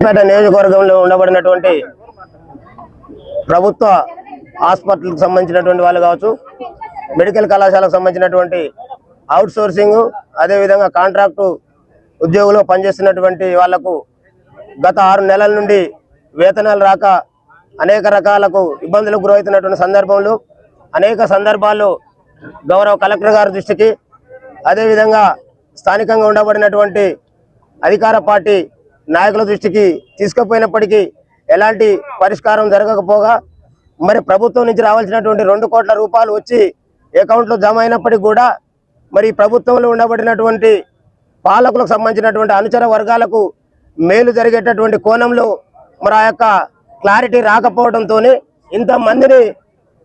పేట నియోజకవర్గంలో ఉండబడినటువంటి ప్రభుత్వ హాస్పిటల్కి సంబంధించినటువంటి వాళ్ళు కావచ్చు మెడికల్ కళాశాలకు సంబంధించినటువంటి అవుట్ సోర్సింగ్ అదేవిధంగా కాంట్రాక్టు ఉద్యోగులు పనిచేస్తున్నటువంటి వాళ్ళకు గత ఆరు నెలల నుండి వేతనాలు రాక అనేక రకాలకు ఇబ్బందులకు గురవుతున్నటువంటి సందర్భంలో అనేక సందర్భాల్లో గౌరవ కలెక్టర్ గారి దృష్టికి అదేవిధంగా స్థానికంగా ఉండబడినటువంటి అధికార పార్టీ నాయకుల దృష్టికి తీసుకుపోయినప్పటికీ ఎలాంటి పరిష్కారం జరగకపోగా మరి ప్రభుత్వం నుంచి రావాల్సినటువంటి రెండు కోట్ల రూపాయలు వచ్చి అకౌంట్లో జమ అయినప్పటికీ కూడా మరి ప్రభుత్వంలో ఉండబడినటువంటి పాలకులకు సంబంధించినటువంటి అనుచర వర్గాలకు మేలు జరిగేటటువంటి కోణంలో మరి ఆ యొక్క క్లారిటీ రాకపోవడంతో ఇంతమందిని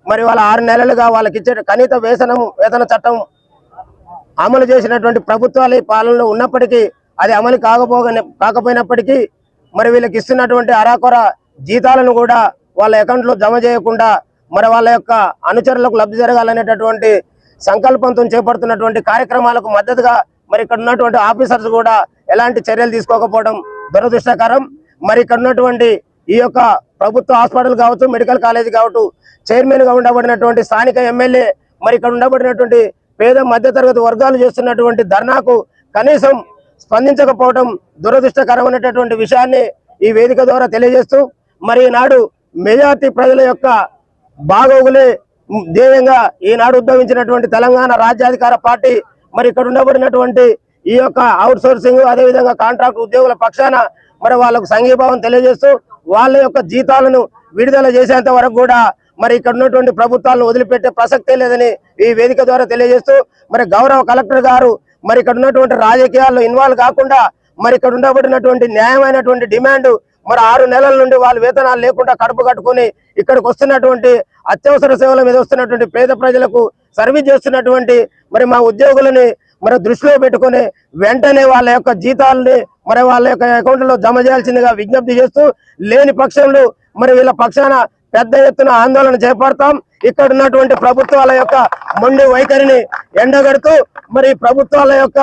మరి వాళ్ళ ఆరు నెలలుగా వాళ్ళకి ఇచ్చే కనీత వేతనం వేతన చట్టం అమలు చేసినటువంటి ప్రభుత్వాలు ఈ పాలనలో ఉన్నప్పటికీ అది అమలు కాకపోగా కాకపోయినప్పటికీ మరి వీళ్ళకి ఇస్తున్నటువంటి అరాకొర జీతాలను కూడా వాళ్ళ అకౌంట్లో జమ చేయకుండా మరి వాళ్ళ యొక్క అనుచరులకు లబ్ధి జరగాలనేటటువంటి సంకల్పంతో చేపడుతున్నటువంటి కార్యక్రమాలకు మద్దతుగా మరి ఇక్కడ ఉన్నటువంటి ఆఫీసర్స్ కూడా ఎలాంటి చర్యలు తీసుకోకపోవడం దురదృష్టకరం. మరి ఇక్కడ ఉన్నటువంటి ఈ యొక్క ప్రభుత్వ హాస్పిటల్ కావచ్చు మెడికల్ కాలేజ్ కావచ్చు చైర్మన్గా ఉండబడినటువంటి స్థానిక ఎమ్మెల్యే మరి ఇక్కడ ఉండబడినటువంటి పేద మధ్యతరగతి వర్గాలు చేస్తున్నటువంటి ధర్నాకు కనీసం స్పందించకపోవడం దురదృష్టకరమైనటువంటి విషయాన్ని ఈ వేదిక ద్వారా తెలియజేస్తూ మరి ఈనాడు మెజార్టీ ప్రజల యొక్క బాగోగులే ధ్యేయంగా ఈనాడు ఉద్భవించినటువంటి తెలంగాణ రాజ్యాధికార పార్టీ మరి ఇక్కడ ఉండబడినటువంటి ఈ యొక్క అవుట్ సోర్సింగ్ అదేవిధంగా కాంట్రాక్ట్ ఉద్యోగుల పక్షాన మరి వాళ్ళకు సంఘీభావం తెలియజేస్తూ వాళ్ళ యొక్క జీతాలను విడుదల చేసేంత వరకు కూడా మరి ఇక్కడ ఉన్నటువంటి ప్రభుత్వాలను వదిలిపెట్టే ప్రసక్తే లేదని ఈ వేదిక ద్వారా తెలియజేస్తూ మరి గౌరవ కలెక్టర్ గారు మరి ఇక్కడ ఉన్నటువంటి రాజకీయాల్లో ఇన్వాల్వ్ కాకుండా మరి ఇక్కడ ఉండబడినటువంటి న్యాయమైనటువంటి డిమాండ్ మరి ఆరు నెలల నుండి వాళ్ళు వేతనాలు లేకుండా కడుపు కట్టుకొని ఇక్కడికి వస్తున్నటువంటి అత్యవసర సేవల మీద వస్తున్నటువంటి పేద ప్రజలకు సర్వీస్ చేస్తున్నటువంటి మరి మా ఉద్యోగులని మరి దృష్టిలో పెట్టుకొని వెంటనే వాళ్ళ యొక్క జీతాలని మరి వాళ్ళ యొక్క అకౌంట్లో జమ చేయాల్సిందిగా విజ్ఞప్తి చేస్తూ లేని పక్షంలో మరి వీళ్ళ పక్షాన పెద్ద ఎత్తున ఆందోళన చేపడతాం. ఇక్కడ ఉన్నటువంటి ప్రభుత్వాల యొక్క మొండి వైఖరిని ఎండగడుతూ మరి ప్రభుత్వాల యొక్క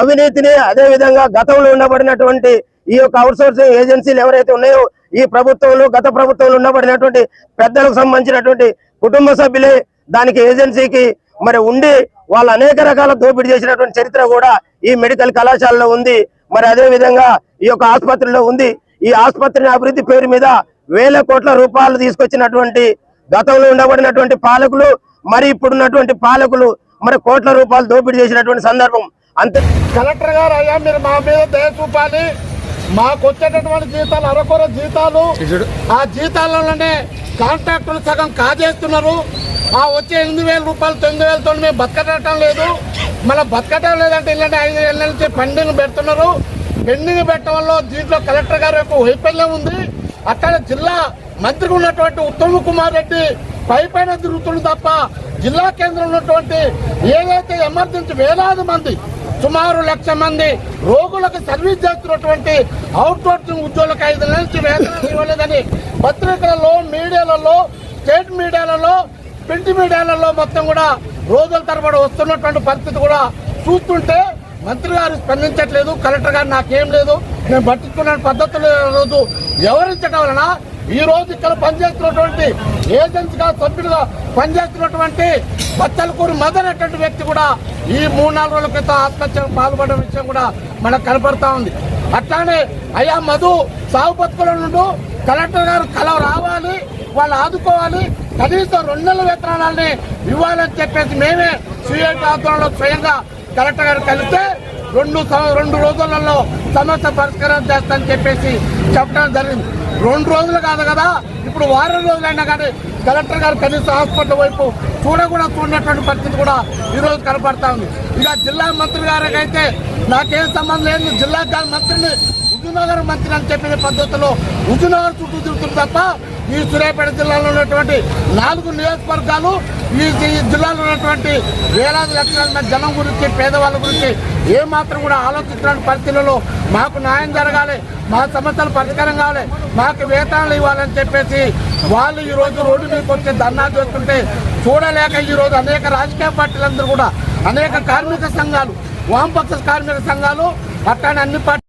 అవినీతిని అదే విధంగా గతంలో ఉండబడినటువంటి ఈ యొక్క అవుట్సోర్సింగ్ ఏజెన్సీలు ఎవరైతే ఉన్నాయో ఈ ప్రభుత్వంలో గత ప్రభుత్వంలో ఉండబడినటువంటి పెద్దలకు సంబంధించినటువంటి కుటుంబ సభ్యులే దానికి ఏజెన్సీకి మరి ఉండి వాళ్ళు అనేక రకాల దోపిడీ చేసినటువంటి చరిత్ర కూడా ఈ మెడికల్ కళాశాలలో ఉంది. మరి అదే విధంగా ఈ యొక్క ఆసుపత్రిలో ఉంది. ఈ ఆసుపత్రిని అభివృద్ధి పేరు మీద వేల కోట్ల రూపాయలు తీసుకొచ్చినటువంటి గతంలో ఉండబడినటువంటి పాలకులు మరి ఇప్పుడున్నటువంటి పాలకులు మరి కోట్ల రూపాయలు దోపిడీ చేసినటువంటి సందర్భం. అంతే. కలెక్టర్ గారు అయ్యా మీరు మా మీద దయ చూపాలి. మాకు వచ్చేటటువంటి జీతాలు అరకొర జీతాలు ఆ జీతాలలోనే కాంట్రాక్టులు సగం కాజేస్తున్నారు. ఆ వచ్చే ఎనిమిది వేల రూపాయలు తొమ్మిది వేలతో మేము బతకటం లేదు. మళ్ళీ బతకటం లేదంటే ఇలాంటి ఐదు ఏళ్ళ నుంచి పెండింగ్ పెడుతున్నారు. పెండింగ్ పెట్టడం వల్ల దీంట్లో కలెక్టర్ గారి యొక్క వైఫల్యం ఉంది. అక్కడ జిల్లా మంత్రి ఉన్నటువంటి ఉత్తమ్ కుమార్ రెడ్డి పై పైన తిరుగుతుంది తప్ప జిల్లా కేంద్రం ఉన్నటువంటి ఏదైతే ఎమర్జెన్సీ వేలాది మంది సుమారు లక్ష మంది రోగులకు సర్వీస్ చేస్తున్నటువంటి అవుట్ సోర్సింగ్ ఉద్యోగులకు ఐదు నెలల నుంచి వేతనం ఇవ్వలేదని పత్రికలలో మీడియాలలో స్టేట్ మీడియాలలో ప్రింట్ మీడియాలలో మొత్తం కూడా రోజుల తరబడి వస్తున్నటువంటి పరిస్థితి కూడా చూస్తుంటే మంత్రి గారు స్పందించట్లేదు కలెక్టర్ గారు నాకేం లేదు. నేను పట్టించుకున్న పద్ధతులు రోజు వివరించడం వలన ఈ రోజు ఇక్కడ పనిచేస్తున్నటువంటి ఏజెన్సీగా సభ్యులుగా పనిచేస్తున్నటువంటి బచ్చలకూరు మదన్ అటువంటి వ్యక్తి కూడా ఈ మూడు నాలుగు రోజుల క్రితం ఆత్మహత్యకు పాల్పడిన విషయం కూడా మనకు కనపడతా ఉంది. అట్లానే అయ్యా మధు సాగు బతుకుల నుండి కలెక్టర్ గారు కల రావాలి వాళ్ళు ఆదుకోవాలి. కనీసం రెండు నెలల వేతనాలని ఇవ్వాలని చెప్పేసి మేమే సిఐటి ఆధ్వర్యంలో స్వయంగా కలెక్టర్ గారు కలిస్తే రెండు రెండు రోజులలో సమస్య పరిష్కారం చేస్తానని చెప్పేసి చెప్పడం జరిగింది. రెండు రోజులు కాదు కదా ఇప్పుడు వారం రోజులైనా కానీ కలెక్టర్ గారు కనీసం హాస్పిటల్ వైపు చూడకుండా చూడనటువంటి పరిస్థితి కూడా ఈరోజు కనపడతా ఉంది. ఇక జిల్లా మంత్రి గారికైతే నాకేం సంబంధం లేదు జిల్లా మంత్రిని హుజూర్నగర్ మంత్రి అని చెప్పిన పద్ధతిలో హుజూర్నగర్ చుట్టూ తిరుగుతుంది తప్ప ఈ సూర్యాపేట జిల్లాలో ఉన్నటువంటి నాలుగు నియోజకవర్గాలు ఈ జిల్లాలో ఉన్నటువంటి వేలాది లక్షల మంది జనం గురించి పేదవాళ్ళ గురించి ఏమాత్రం కూడా ఆలోచించడానికి పరిస్థితులలో మాకు న్యాయం జరగాలి మా సమస్యలు పరిష్కారం కావాలి మాకు వేతనాలు ఇవ్వాలని చెప్పేసి వాళ్ళు ఈరోజు రోడ్డు మీదకి వచ్చి ధర్నా చేస్తుంటే చూడలేక ఈరోజు అనేక రాజకీయ పార్టీలందరూ కూడా అనేక కార్మిక సంఘాలు వామపక్ష కార్మిక సంఘాలు అట్లానే అన్ని పార్టీ